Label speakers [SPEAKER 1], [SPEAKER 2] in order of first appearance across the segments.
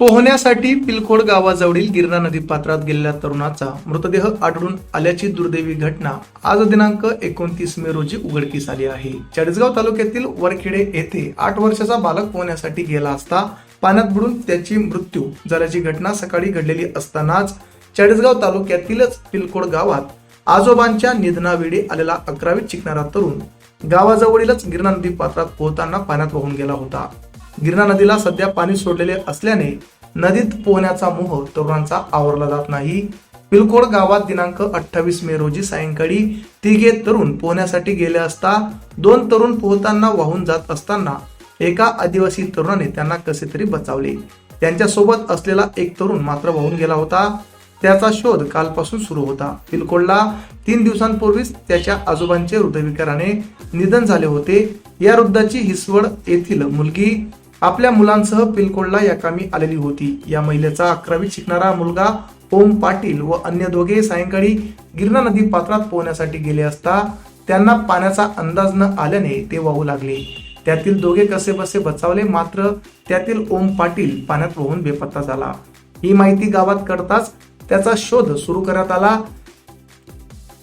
[SPEAKER 1] पोहण्यासाठी पिलखोड गावाजवळील गिरणा नदी पात्रात गेलेल्या तरुणाचा मृतदेह आढळून आल्याची दुर्दैवी घटना आज दिनांक एकोणतीस मे रोजी उघडकीस आली आहे. चाळीसगाव तालुक्यातील वरखेडे येथे आठ वर्षाचा बालक पोहण्यासाठी गेला असता पाण्यात बुडून त्याची मृत्यू झाल्याची घटना सकाळी घडलेली असतानाच चाळीसगाव तालुक्यातीलच पिलखोड गावात आजोबांच्या निधनावेळी आलेला अकरावीत शिकणारा तरुण गावाजवळीलच गिरणा नदी पात्रात पोहताना पाण्यात वाहून गेला होता. गिरणा नदीला सध्या पाणी सोडलेले असल्याने नदीत पोहण्याचा मोह तरुणांचा आवरला जात नाही. पिलकोड गावात दिनांक अठ्ठावीस मे रोजी सायंकाळी तिघे तरुण पोहण्यासाठी गेले असता दोन तरुण पोहताना वाहून जात असताना एका आदिवासी तरुणाने त्यांना कसे तरी बचावले. त्यांच्यासोबत असलेला एक तरुण मात्र वाहून गेला होता. त्याचा शोध कालपासून सुरू होता. पिलकोडला तीन दिवसांपूर्वीच त्याच्या आजोबांचे हृदयविकाराने निधन झाले होते. या वृद्धाची हिसवड येथील मुलगी आपल्या मुलांसह पिलकोडला या कामी आलेली होती. या महिलेचा अकरावीत शिकणारा मुलगा ओम पाटील व अन्य दोघे सायंकाळी गिरणा नदी पात्रात पोहण्यासाठी गेले असता त्यांना पाण्याचा अंदाज न आल्याने ते वाहू लागले. त्यातील दोघे कसे बसे बचावले मात्र त्यातील ओम पाटील पाण्यात वाहून बेपत्ता झाला. ही माहिती गावात कळताच त्याचा शोध सुरू करण्यात आला.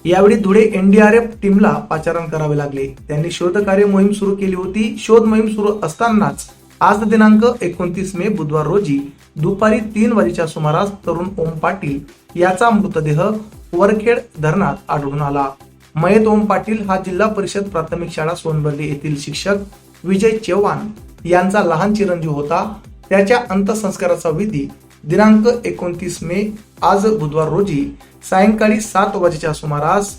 [SPEAKER 1] यावेळी धुळे एनडीआरएफ टीमला पाचारण करावे लागले. त्यांनी शोधकार्य मोहीम सुरू केली होती. शोध मोहीम सुरू असतानाच आज दिनांक एकोणतीस मे बुधवार रोजी दुपारी तीन वाजेच्या सुमारास तरुण ओम पाटील याचा मृतदेह वरखेड धरणात आढळून आला. मयत ओम पाटील हा जिल्हा परिषद प्राथमिक शाळा सोनबर्ली येथील शिक्षक विजय चव्हाण यांचा लहान चिरंजीव होता. त्याच्या अंत्यसंस्काराचा विधी दिनांक एकोणतीस मे आज बुधवार रोजी सायंकाळी सात वाजेच्या सुमारास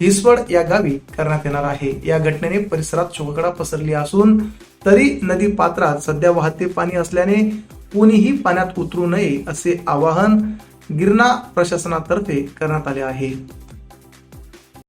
[SPEAKER 1] हिसवड या गावी करण्यात येणार आहे. या घटनेने परिसरात शोककडा पसरली असून तरी नदी पात्रात सध्या वाहते पाणी असल्याने कोणीही पाण्यात उतरू नये असे आवाहन गिरणा प्रशासनातर्फे करण्यात आले आहे.